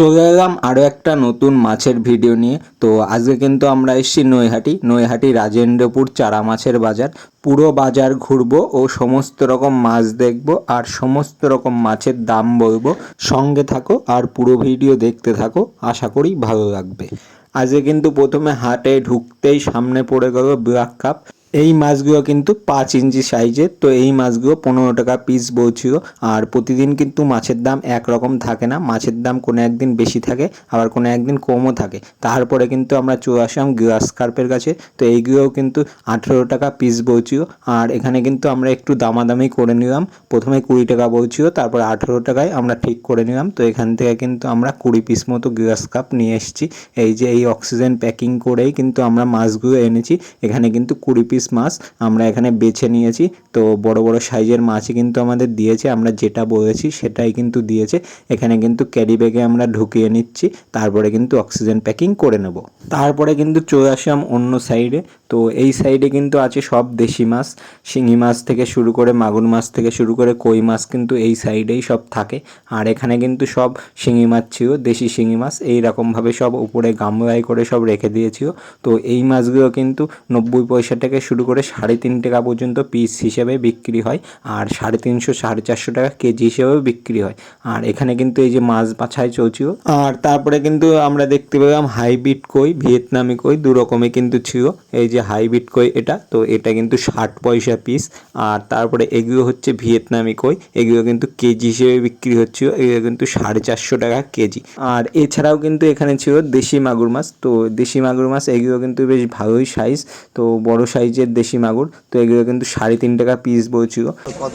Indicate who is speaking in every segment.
Speaker 1: চলে এলাম আরও একটা নতুন মাছের ভিডিও নিয়ে। তো আজকে কিন্তু আমরা এসেছি নৈহাটি। নৈহাটি রাজেন্দ্রপুর চারা মাছের বাজার। পুরো বাজার ঘুরবো ও সমস্ত রকম মাছ দেখব আর সমস্ত রকম মাছের দাম বলব। সঙ্গে থাকো আর পুরো ভিডিও দেখতে থাকো। আশা করি ভালো লাগবে। আজকে কিন্তু প্রথমে হাটে ঢুকতেই সামনে পড়ে গেল ব্ল্যাক কাপ। এই মাছগুলো কিন্তু পাঁচ ইঞ্চি সাইজের, তো এই মাছগুলো পনেরো টাকা পিস বলছিল। আর প্রতিদিন কিন্তু মাছের দাম একরকম থাকে না। মাছের দাম কোনো একদিন বেশি থাকে, আবার কোনো একদিন কমও থাকে। তারপরে কিন্তু আমরা চলে আসলাম গ্লাস কার্পের কাছে। তো এইগুলোও কিন্তু আঠেরো টাকা পিস বলছিল। আর এখানে কিন্তু আমরা একটু দামাদামি করে নিলাম। প্রথমে কুড়ি টাকা বলছিল, তারপর আঠেরো টাকায় আমরা ঠিক করে নিলাম। তো এখান থেকে কিন্তু আমরা কুড়ি পিস মতো গ্লাস কাপ নিয়ে এসেছি। এই যে এই অক্সিজেন প্যাকিং করেই কিন্তু আমরা মাছগুলো এনেছি। এখানে কিন্তু কুড়ি পিস মাছ আমরা এখানে বেছে নিয়েছি। তো বড় বড় সাইজের মাছই কিন্তু আমাদের দিয়েছে, আমরা যেটা বলেছি সেটাই কিন্তু দিয়েছে। এখানে কিন্তু ক্যারি ব্যাগে আমরা ঢুকিয়ে নিচ্ছি, তারপরে কিন্তু অক্সিজেন প্যাকিং করে নেব। তারপরে কিন্তু চলে আসলাম অন্য সাইডে। তো এই সাইডে কিন্তু আছে সব দেশি মাছ, শিঙি মাছ থেকে শুরু করে মাগুর মাছ থেকে শুরু করে কই মাছ কিন্তু এই সাইডেই সব থাকে। আর এখানে কিন্তু সব শিঙি মাছ ছিল, দেশি শিঙি মাছ, এই রকমভাবে সব উপরে গামলায় করে সব রেখে দিয়েছিল। তো এই মাছগুলো কিন্তু নব্বই পয়সা থেকে শুরু করে সাড়ে তিন টাকা পর্যন্ত পিস হিসেবে বিক্রি হয় আর সাড়ে তিনশো, সাড়ে চারশো টাকা কেজি হিসেবেও বিক্রি হয়। আর এখানে কিন্তু এই যে মাছ বাছাই চলছিল, আর তারপরে কিন্তু আমরা দেখতে পেলাম হাইব্রিড কই, ভিয়েতনামি কই, দু রকমই কিন্তু ছিল। এই যে হাইব্রিড কই এটা, তো এটা কিন্তু ষাট পয়সা পিস আর তারপরে এগুলো হচ্ছে ভিয়েতনামি কই, এগুলো কিন্তু কেজি হিসেবে বিক্রি হচ্ছিল, এগুলো কিন্তু সাড়ে চারশো টাকা কেজি। আর এছাড়াও কিন্তু এখানে ছিল দেশি মাগুর মাছ, তো দেশি মাগুর মাছ এগুলো কিন্তু বেশ ভালোই সাইজ তো বড় সাইজের দেশি মাগুর, তো এগুলো কিন্তু সাড়ে তিন টাকা পিস বলছিল
Speaker 2: কত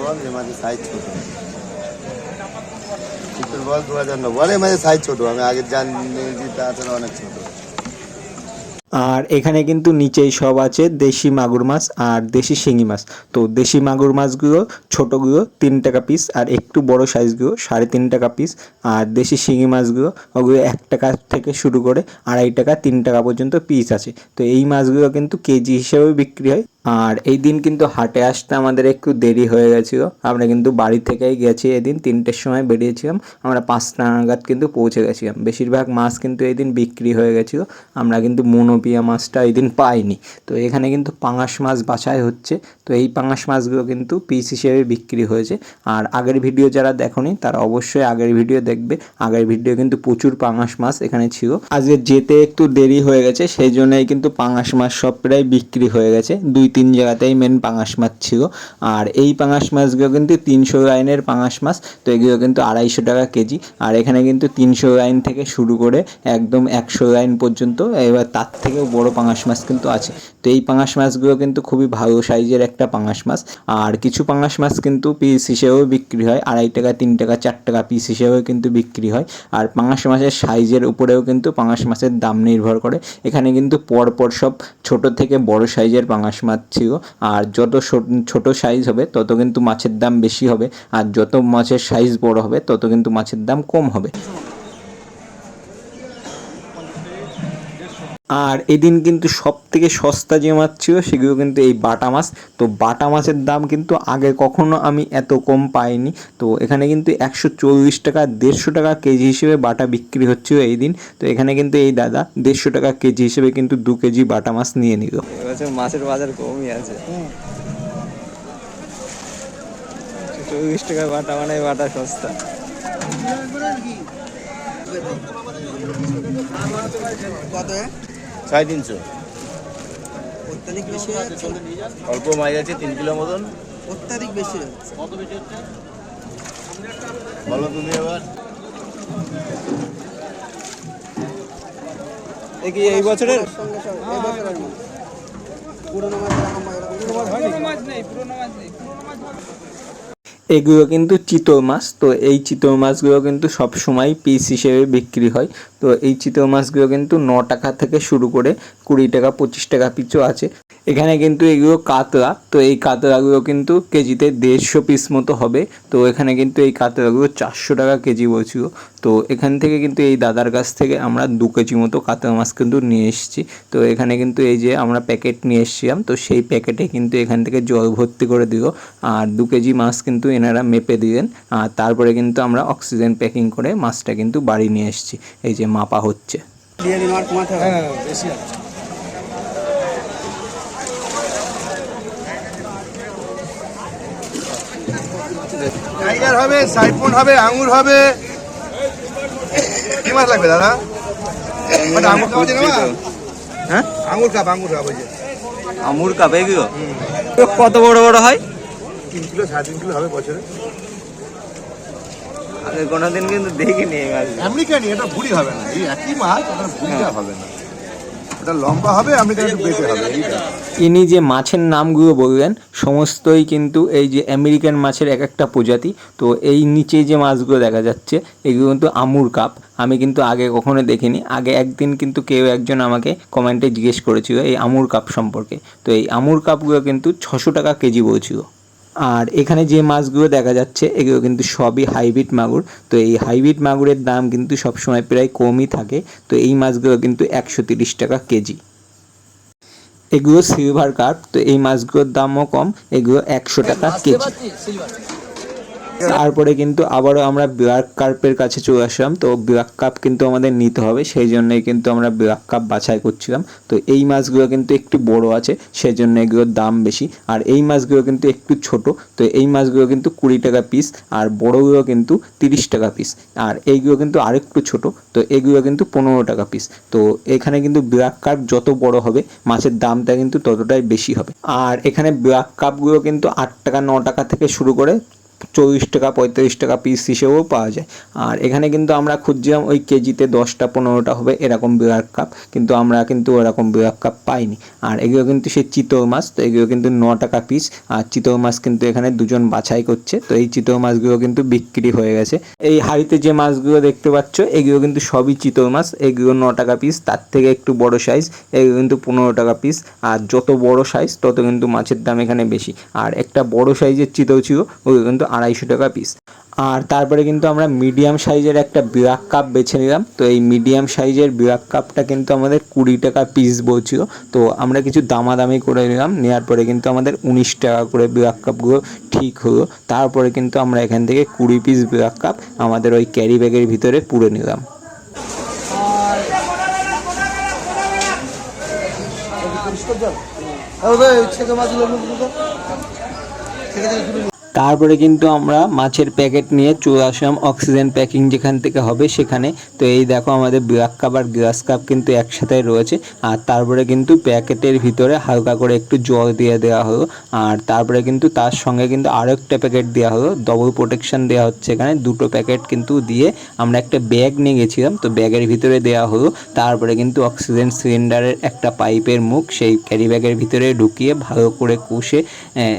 Speaker 2: বল? মাঝে সাইজ ছোট। বল বল মাঝে সাইজ ছোট। আমি আগে জানি তাড়াতাড়ি অনেক ছোট।
Speaker 1: আর এখানে কিন্তু নিচেই সব আছে দেশি মাগুর মাছ আর দেশি শিঙি মাছ। তো দেশি মাগুর মাছগুলো, ছোটোগুলো তিন টাকা পিস আর একটু বড় সাইজগুলো সাড়ে তিন টাকা পিস আর দেশি শিঙি মাছগুলো, ওগুলো এক টাকা থেকে শুরু করে আড়াই টাকা, তিন টাকা পর্যন্ত পিস আছে। তো এই মাছগুলো কিন্তু কেজি হিসেবে বিক্রি হয়। আর এই দিন কিন্তু হাটে আসতে আমাদের একটু দেরি হয়ে গেছিল। আমরা কিন্তু বাড়ি থেকেই গেছি এদিন, তিনটের সময় বেরিয়েছিলাম। আমরা পাঁচটা নাগাদ কিন্তু পৌঁছে গেছিলাম। বেশিরভাগ মাছ কিন্তু এই দিন বিক্রি হয়ে গেছিল। আমরা কিন্তু মনোপিয়া মাছটা এই দিন পাইনি। তো এখানে কিন্তু পাঙাশ মাছ বাছাই হচ্ছে। তো এই পাঙাশ মাছগুলো কিন্তু পিস হিসেবে বিক্রি হয়েছে। আর আগের ভিডিও যারা দেখোনি, তারা অবশ্যই আগের ভিডিও দেখবে। আগের ভিডিও কিন্তু প্রচুর পাঙাশ মাছ এখানে ছিল। আজকে যেতে একটু দেরি হয়ে গেছে, সেই জন্যই কিন্তু পাঙাশ মাছ সব প্রায় বিক্রি হয়ে গেছে। দুই তিন জায়গাতেই মেন পাঙাশ মাছ ছিল। আর এই পাঙাশ মাছগুলো কিন্তু তিনশো লাইনের পাঙাশ মাছ, তো এগুলো কিন্তু আড়াইশো টাকা কেজি। আর এখানে কিন্তু তিনশো লাইন থেকে শুরু করে একদম একশো লাইন পর্যন্ত, এবার তার থেকেও বড় পাঙাশ মাছ কিন্তু আছে। তো এই পাঙাশ মাছগুলো কিন্তু খুবই ভালো সাইজের একটা পাঙাশ মাছ। আর কিছু পাঙাশ মাছ কিন্তু পিস হিসেবেও বিক্রি হয়, আড়াই টাকা, তিন টাকা, চার টাকা পিস হিসেবেও কিন্তু বিক্রি হয়। আর পাঙাশ মাছের সাইজের উপরেও কিন্তু পাঙাশ মাছের দাম নির্ভর করে। এখানে কিন্তু পরপর সব ছোট থেকে বড় সাইজের পাঙাশ মাছ ছিল আর যত ছোট সাইজ হবে, তত কিন্তু মাছের দাম বেশি হবে। আর যত মাছের সাইজ বড় হবে, তত কিন্তু মাছের দাম কম হবে। আর এদিন কিন্তু সব থেকে সস্তা যে মাছ ছিল সেগুলো কিন্তু এই বাটা মাছ। তো বাটা মাছের দাম কিন্তু আগে কখনো আমি এত কম পাইনি। তো এখানে কিন্তু একশো চল্লিশ টাকা দেড়শো টাকা কেজি হিসেবে বাটা বিক্রি হচ্ছিল এই দিন। তো এখানে কিন্তু এই দাদা দেড়শো টাকা কেজি হিসেবে কিন্তু দু কেজি বাটা মাছ নিয়ে নিল।
Speaker 3: মাছের বাজার কমই আছে। চল্লিশ টাকা বাটা মানে বাটা সস্তা।
Speaker 4: কত?
Speaker 2: সাড়ে তিনশো।
Speaker 4: অত্যাধিক বেশি
Speaker 2: অল্প মাছ আছে তিন কিলো মতন।
Speaker 4: অত্যাধিক বেশি হয়ে
Speaker 2: বলো তুমি এবার।
Speaker 3: কি এই বছরের?
Speaker 4: সঙ্গে সঙ্গে এই বছরের মাছ। পুরোনো মাছ এরকম এরকম
Speaker 1: এগুলো কিন্তু চিতল মাছ, তো এই চিতল মাছগুলো কিন্তু সব সময় পিস হিসেবে বিক্রি হয়। তো এই চিতল মাছগুলো কিন্তু ন টাকা থেকে শুরু করে কুড়ি টাকা, পঁচিশ টাকা পিছু আছে। এখানে কিন্তু এগুলো কাতলা, তো এই কাতলাগুলো কিন্তু কেজিতে দেড়শো পিস মতো হবে। তো এখানে কিন্তু এই কাতলাগুলো চারশো টাকা কেজি বলছিল। তো এখান থেকে কিন্তু এই দাদার কাছ থেকে আমরা দু কেজি মতো কাতলা মাছ কিন্তু নিয়ে এসেছি। তো এখানে কিন্তু এই যে আমরা প্যাকেট নিয়ে এসেছিলাম, তো সেই প্যাকেটে কিন্তু এখান থেকে জল ভর্তি করে দিল। আর দু কেজি মাছ কিন্তু এনারা মেপে দিলেন আর তারপরে কিন্তু আমরা অক্সিজেন প্যাকিং করে মাছটা কিন্তু বাড়ি নিয়ে এসেছি। এই যে মাপা হচ্ছে।
Speaker 4: হবে
Speaker 3: হ্যাঁ বেশি আছে
Speaker 2: টাইগার হবে সাইফুন হবে আঙুর হবে। কি মাছ লাগবে দাদা? ওটা আঙুর
Speaker 1: হ্যাঁ?
Speaker 2: আঙুর কাপ আঙুর কাপ ওই যে।
Speaker 1: আমুর কাপ এগুলো কত বড় বড় হয়?
Speaker 2: তিন কিলো সাড়ে তিন কিলো হবে বছরে?
Speaker 1: কোনোদিন কিন্তু দেখিনি এই মাছ।
Speaker 2: আমেরিকানি এটা ভুড়ি হবে না। এই একই মাছ ওটা ভুড়িটা হবে না। লম্বা হবে আমেরিকান একটু বেশি হবে এইটা।
Speaker 1: ইনি যে মাছের নামগুলো বললেন সমস্তই কিন্তু এই যে আমেরিকান মাছের এক একটা প্রজাতি তো এই নিচে যে মাছগুলো দেখা যাচ্ছে এগুলো কিন্তু আমুর কাপ। আমি কিন্তু আগে কখনো দেখিনি। আগে একদিন কিন্তু কেউ একজন আমাকে কমেন্টে জিজ্ঞেস করেছিল এই আমুর কাপ সম্পর্কে। তো এই আমুর কাপগুলো কিন্তু ছশো টাকা কেজি বলছিল। আর এখানে যে মাছগুলো দেখা যাচ্ছে এগুলো কিন্তু সবই হাইব্রিড মাগুর। তো এই হাইব্রিড মাগুরের দাম কিন্তু সবসময় প্রায় কমই থাকে। তো এই মাছগুলো কিন্তু একশো তিরিশ টাকা কেজি। এগুলো সিলভার কার্প তো এই মাছগুলোর দামও কম এগুলো একশো টাকা কেজি। তারপরে কিন্তু আবারও আমরা ব্ল্যাক কার্পের কাছে চলে আসলাম। তো ব্ল্যাক কাপ কিন্তু আমাদের নিতে হবে, সেই জন্যই কিন্তু আমরা ব্ল্যাক কাপ বাছাই করছিলাম। তো এই মাছগুলো কিন্তু একটু বড় আছে, সেই জন্য এগুলোর দাম বেশি। আর এই মাছগুলো কিন্তু একটু ছোট, তো এই মাছগুলো কিন্তু কুড়ি টাকা পিস আর বড়গুলো কিন্তু তিরিশ টাকা পিস আর এইগুলো কিন্তু আরেকটু ছোট, তো এগুলো কিন্তু পনেরো টাকা পিস তো এখানে কিন্তু ব্ল্যাক কাপ যত বড় হবে, মাছের দামটা কিন্তু ততটাই বেশি হবে। আর এখানে ব্ল্যাক কাপগুলো কিন্তু আট টাকা, ন টাকা থেকে শুরু করে চল্লিশ টাকা পঁয়ত্রিশ টাকা পিস হিসেবেও পাওয়া যায়। আর এখানে কিন্তু আমরা খুঁজছিলাম ওই কেজিতে দশটা, পনেরোটা হবে এরকম বিরাট কাপ কিন্তু আমরা কিন্তু ওরকম বিরাট কাপ পাইনি। আর এগুলো কিন্তু সেই চিতল মাছ, তো এগুলো কিন্তু ন টাকা পিস আর চিতল মাছ কিন্তু এখানে দুজন বাছাই করছে, তো এই চিতল মাছগুলো কিন্তু বিক্রি হয়ে গেছে। এই হাড়িতে যে মাছগুলো দেখতে পাচ্ছ, এগুলো কিন্তু সবই চিতল মাছ, এগুলো ন টাকা পিস তার থেকে একটু বড় সাইজ এগুলো কিন্তু পনেরো টাকা পিস আর যত বড় সাইজ তত কিন্তু মাছের দাম এখানে বেশি। আর একটা বড় সাইজের চিতল ছিল, ওগুলো কিন্তু আড়াইশো টাকা পিস আর তারপরে কিন্তু আমরা মিডিয়াম সাইজের একটা বিরাক কাপ বেছে নিলাম। তো এই মিডিয়াম সাইজের বিরাক কাপটা কিন্তু আমাদের কুড়ি টাকা পিস বলছিল। তো আমরা কিছু দামাদামি করে নিলাম। নেওয়ার পরে কিন্তু আমাদের উনিশ টাকা করে বিরাক কাপগুলো ঠিক হলো। তারপরে কিন্তু আমরা এখান থেকে কুড়ি পিস বিরাক কাপ আমাদের ওই ক্যারি ব্যাগের ভিতরে পুরে নিলাম।
Speaker 4: ছেঁকে শুরু
Speaker 1: তারপরে কিন্তু আমরা মাছের প্যাকেট নিয়ে চলে আসলাম অক্সিজেন প্যাকিং যেখান থেকে হবে সেখানে। তো এই দেখো আমাদের ব্ল্যাক কাপ আর গ্লাস কাপ কিন্তু একসাথে রয়েছে। আর তারপরে কিন্তু প্যাকেটের ভিতরে হালকা করে একটু জল দিয়ে দেওয়া হলো। আর তারপরে কিন্তু তার সঙ্গে কিন্তু আরও একটা প্যাকেট দেওয়া হলো। ডবল প্রোটেকশন দেওয়া হচ্ছে এখানে। দুটো প্যাকেট কিন্তু দিয়ে আমরা একটা ব্যাগ নিয়ে গেছিলাম। তো ব্যাগের ভিতরে দেওয়া হলো। তারপরে কিন্তু অক্সিজেন সিলিন্ডারের একটা পাইপের মুখ সেই ক্যারি ব্যাগের ভিতরে ঢুকিয়ে ভালো করে কুষে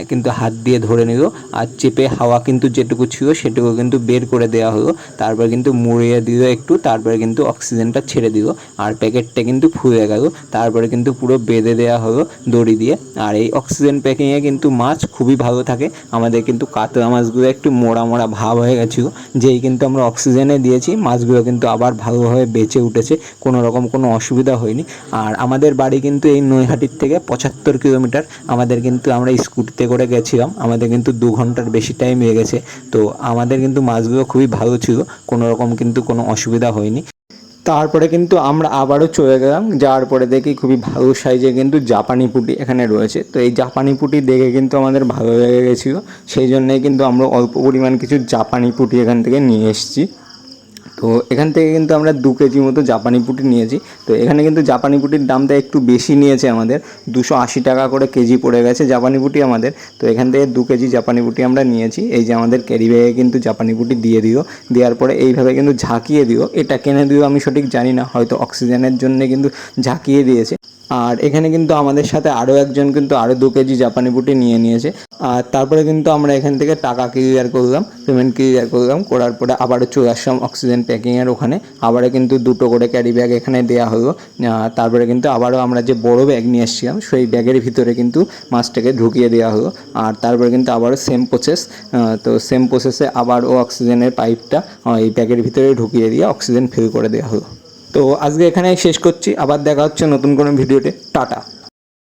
Speaker 1: কিন্তু হাত দিয়ে ধরে নিল। আর চেপে হাওয়া কিন্তু যেটুকু ছিল সেটুকু কিন্তু বের করে দেওয়া হলো। তারপরে কিন্তু মুড়িয়ে দিল একটু, তারপরে কিন্তু অক্সিজেনটা ছেড়ে দিল আর প্যাকেটটা কিন্তু ফুলে গেল। তারপরে কিন্তু পুরো বেঁধে দেওয়া হলো দড়ি দিয়ে। আর এই অক্সিজেন প্যাকিংয়ে কিন্তু মাছ খুবই ভালো থাকে। আমাদের কিন্তু কাতলা মাছগুলো একটু মোড়া মোড়া ভাব হয়ে গেছিল। যেই কিন্তু আমরা অক্সিজেনে দিয়েছি, মাছগুলো কিন্তু আবার ভালোভাবে বেঁচে উঠেছে। কোনো রকম কোনো অসুবিধা হয়নি। আর আমাদের বাড়ি কিন্তু এই নৈহাটির থেকে পঁচাত্তর কিলোমিটার। আমাদের কিন্তু আমরা স্কুটিতে করে গেছিলাম। আমাদের কিন্তু দু ঘণ্টার বেশি টাইম হয়ে গেছে। তো আমাদের কিন্তু মাছগুলো খুবই ভালো ছিল, কোনো রকম কিন্তু কোনো অসুবিধা হয়নি। তারপরে কিন্তু আমরা আবারও চলে গেলাম, যাওয়ার পরে দেখি খুবই ভালো সাইজে কিন্তু জাপানি পুটি এখানে রয়েছে। তো এই জাপানি পুটি দেখে কিন্তু আমাদের ভালো লেগে গেছিল, সেই জন্যই কিন্তু আমরা অল্প পরিমাণ কিছু জাপানি পুটি এখান থেকে নিয়ে এসেছি। তো এখান থেকে কিন্তু আমরা দু কেজি মতো জাপানি পুটি নিয়েছি। তো এখানে কিন্তু জাপানি পুটির দামটা একটু বেশি নিয়েছে আমাদের। দুশো আশি টাকা করে কেজি পড়ে গেছে জাপানি পুটি আমাদের। তো এখান থেকে দু কেজি জাপানি পুটি আমরা নিয়েছি। এই যে আমাদের ক্যারি ব্যাগে কিন্তু জাপানি পুটি দিয়ে দিও। দেওয়ার পরে এইভাবে কিন্তু ঝাঁকিয়ে দিও। এটা কেনে দিও আমি সঠিক জানি না, হয়তো অক্সিজেনের জন্য কিন্তু ঝাঁকিয়ে দিয়েছে। আর এখানে কিন্তু আমাদের সাথে আরও একজন কিন্তু আরও দু কেজি জাপানি বুটি নিয়ে নিয়েছে। আর তারপরে কিন্তু আমরা এখান থেকে টাকা ক্লিয়ার করলাম পেমেন্ট ক্লিয়ার করলাম, করার পরে আবারও চলে আসলাম অক্সিজেন প্যাকিংয়ের ওখানে আবারও কিন্তু দুটো করে ক্যারি ব্যাগ এখানে দেওয়া হলো। তারপরে কিন্তু আবারও আমরা যে বড় ব্যাগ নিয়ে এসেছিলাম, সেই ব্যাগের ভিতরে কিন্তু মাছটাকে ঢুকিয়ে দেওয়া হলো। আর তারপরে কিন্তু আবারও সেম প্রসেস তো সেম প্রসেসে আবারও অক্সিজেনের পাইপটা এই ব্যাগের ভিতরে ঢুকিয়ে দিয়ে অক্সিজেন ফিল করে দেওয়া হলো। তো আজকে এখানে শেষ করছি আবার দেখা হচ্ছে নতুন কোনো ভিডিওতে। টাটা।